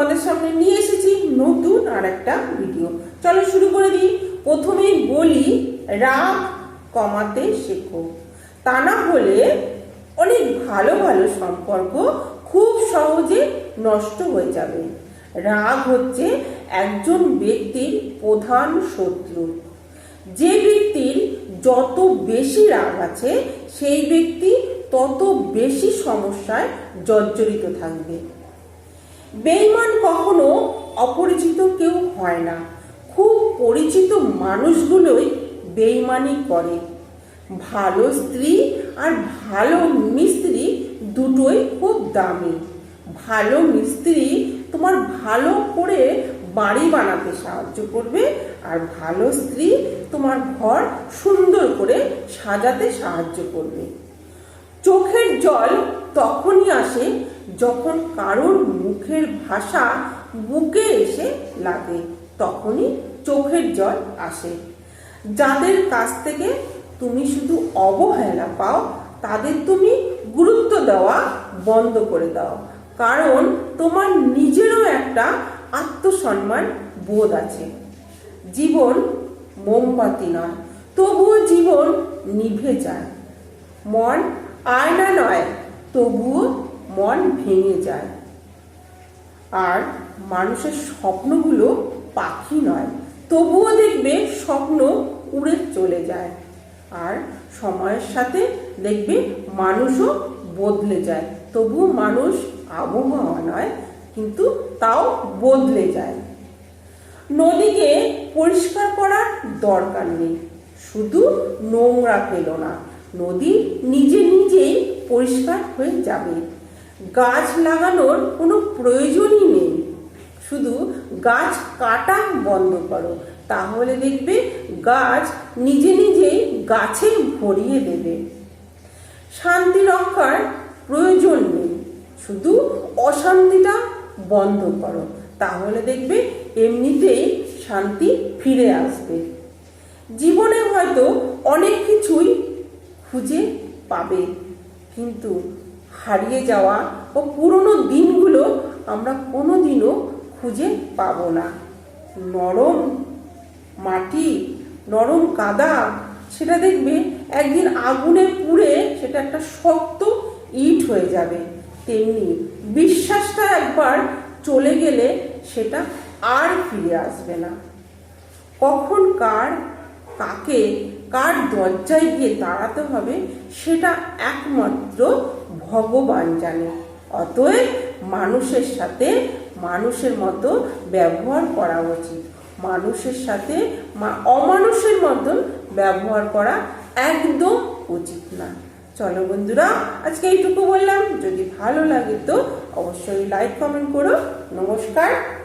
তোমাদের সামনে নিয়ে এসেছি নতুন আর একটা ভিডিও চলো শুরু করে দিই। প্রথমেই বলি, রাগ কমাতে শেখো। তা না হলে অনেক ভালো ভালো সম্পর্ক খুব সহজে নষ্ট হয়ে যাবে। রাগ হচ্ছে একজন ব্যক্তির প্রধান শত্রু। যে ব্যক্তির যত বেশি রাগ আছে, সেই ব্যক্তি তত বেশি সমস্যায় জর্জরিত থাকবে। বেইমান কখনো অপরিচিত কেউ হয় না। খুব পরিচিত মানুষগুলোই বেইমানি করে। ভালো স্ত্রী আর ভালো মিস্ত্রি দুটোই খুব দামি। ভালো মিস্ত্রি তোমার ভালো করে বাড়ি বানাতে সাহায্য করবে আর ভালো স্ত্রী তোমার ঘর সুন্দর করে সাজাতে সাহায্য করবে। চোখের জল তখনই আসে যখন কারোর মুখের ভাষা বুকে এসে লাগে, তখনই চোখের জল আসে। যাদের কাছ থেকে তুমি শুধু অবহেলা পাও, তাদের তুমি গুরুত্ব দেওয়া বন্ধ করে দাও। কারণ তোমার নিজেরও একটা আত্মসম্মান বোধ আছে। জীবন মোমবাতি নয়, তবুও জীবন নিভে যায়। মন আয়না নয়, তবুও মন ভেঙে যায়। আর মানুষের স্বপ্নগুলো পাখি নয়, তবুও দেখবে স্বপ্ন উড়ে চলে যায়। আর সময়ের সাথে দেখবে মানুষও বদলে যায়। তবুও মানুষ আবহাওয়া নয়, কিন্তু তাও বদলে যায়। নদীকে পরিষ্কার করার দরকার নেই, শুধু নোংরা ফেলো না। নদী নিজে নিজেই পরিষ্কার হয়ে যাবে। গাছ লাগানোর কোনো প্রয়োজনই নেই। শুধু গাছ কাটা বন্ধ করো। তাহলে দেখবে গাছ নিজে নিজেই গাছে ভরিয়ে দেবে। শান্তি রক্ষার প্রয়োজন নেই। শুধু অশান্তিটা বন্ধ করো। তাহলে দেখবে এমনিতেই শান্তি ফিরে আসবে। জীবনে হয়তো অনেক কিছুই খুঁজে পাবে, কিন্তু হারিয়ে যাওয়া ও পুরনো দিনগুলো আমরা কোনোদিনও খুঁজে পাবো না। নরম মাটি, নরম কাদা, সেটা দেখবে একদিন আগুনে পুড়ে সেটা একটা শক্ত ইট হয়ে যাবে। তেমনি বিশ্বাসটা একবার চলে গেলে সেটা আর ফিরে আসবে না। কখন কার, কাকে, কার দরজায় গিয়ে দাঁড়াতে হবে সেটা একমাত্র ভগবান জানে। অতএব মানুষের সাথে মানুষের মতো ব্যবহার করা উচিত। মানুষের সাথে অমানুষের মতন ব্যবহার করা একদম উচিত না। চলো বন্ধুরা, আজকে এইটুকু বললাম। যদি ভালো লাগে তো অবশ্যই লাইক কমেন্ট করো। নমস্কার।